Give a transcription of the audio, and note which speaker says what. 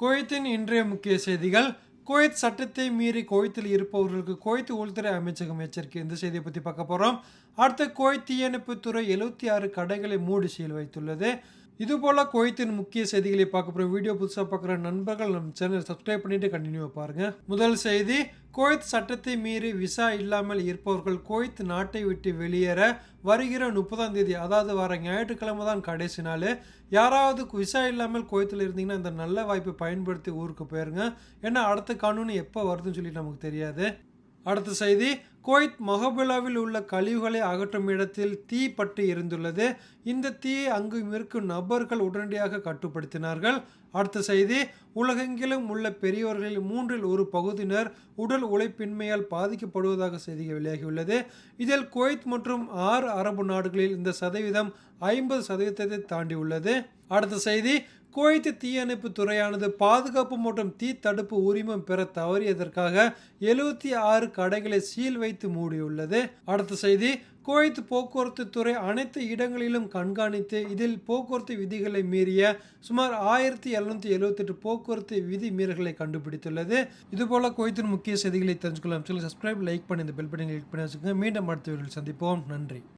Speaker 1: குவைத்தின் இன்றைய முக்கிய செய்திகள். குவைத் சட்டத்தை மீறி குவைத்தில் இருப்பவர்களுக்கு குவைத் உள்துறை அமைச்சகம் எச்சரிக்கை. இந்த செய்தியை பற்றி பார்க்க போகிறோம் அடுத்த குவைத் தீயணைப்புத்துறை எழுபத்தி ஆறு கடைகளை மூடி சீல் வைத்துள்ளது. இதுபோல் குவைத்தின் முக்கிய செய்திகளை பார்க்க போகிற வீடியோ புதுசாக பார்க்குற நண்பர்கள் நம்ம சேனல் சப்ஸ்கிரைப் பண்ணிட்டு கண்டினியூ பாருங்கள் முதல் செய்தி குவைத் சட்டத்தை மீறி விசா இல்லாமல் இருப்பவர்கள் குவைத் நாட்டை விட்டு வெளியேற வருகிற முப்பதாம் தேதி அதாவது வர ஞாயிற்றுக்கிழமை தான் கடைசி நாள். யாராவது விசா இல்லாமல் குவைத்தில் இருந்தீங்கன்னா இந்த நல்ல வாய்ப்பை பயன்படுத்தி ஊருக்கு போயிருங்க. ஏன்னா அடுத்த கானூன் எப்போ வருதுன்னு சொல்லி நமக்கு தெரியாது. அடுத்த செய்தி குவைத் மொஹபிலாவில் உள்ள கழிவுகளை அகற்றும் இடத்தில் தீ பற்றி இருந்துள்ளது இந்த தீயை அங்கு இருக்கும் நபர்கள் உடனடியாக கட்டுப்படுத்தினார்கள். அடுத்த செய்தி உலகெங்கிலும் உள்ள பெரியவர்களில் மூன்றில் ஒரு பகுதியினர் உடல் உழைப்பின்மையால் பாதிக்கப்படுவதாக செய்திகள் வெளியாகியுள்ளது. இதில் குவைத் மற்றும் ஆறு அரபு நாடுகளில் இந்த சதவீதம் ஐம்பது சதவீதத்தை தாண்டி உள்ளது அடுத்த செய்தி குவைத்து தீயணைப்பு துறையானது பாதுகாப்பு மற்றும் தீ தடுப்பு உரிமம் பெற தவறியதற்காக எழுபத்தி ஆறு கடைகளை சீல் வைத்து மூடியுள்ளது. அடுத்த செய்தி குவைத் போக்குவரத்து துறை அனைத்து இடங்களிலும் கண்காணித்து இதில் போக்குவரத்து விதிகளை மீறிய சுமார் ஆயிரத்தி எழுநூத்தி எழுபத்தி எட்டு போக்குவரத்து விதி மீறல்களை கண்டுபிடித்துள்ளது. இதுபோல குவைத்தின் முக்கிய செய்திகளை தெரிஞ்சுக்கலாம் சப்ஸ்கிரைப் லைக் பண்ணி இந்த பெல் பட்டனை கிளிக் பண்ணி வச்சுக்கோங்க. மீண்டும் அடுத்த வீடியோவில் சந்திப்போம். நன்றி.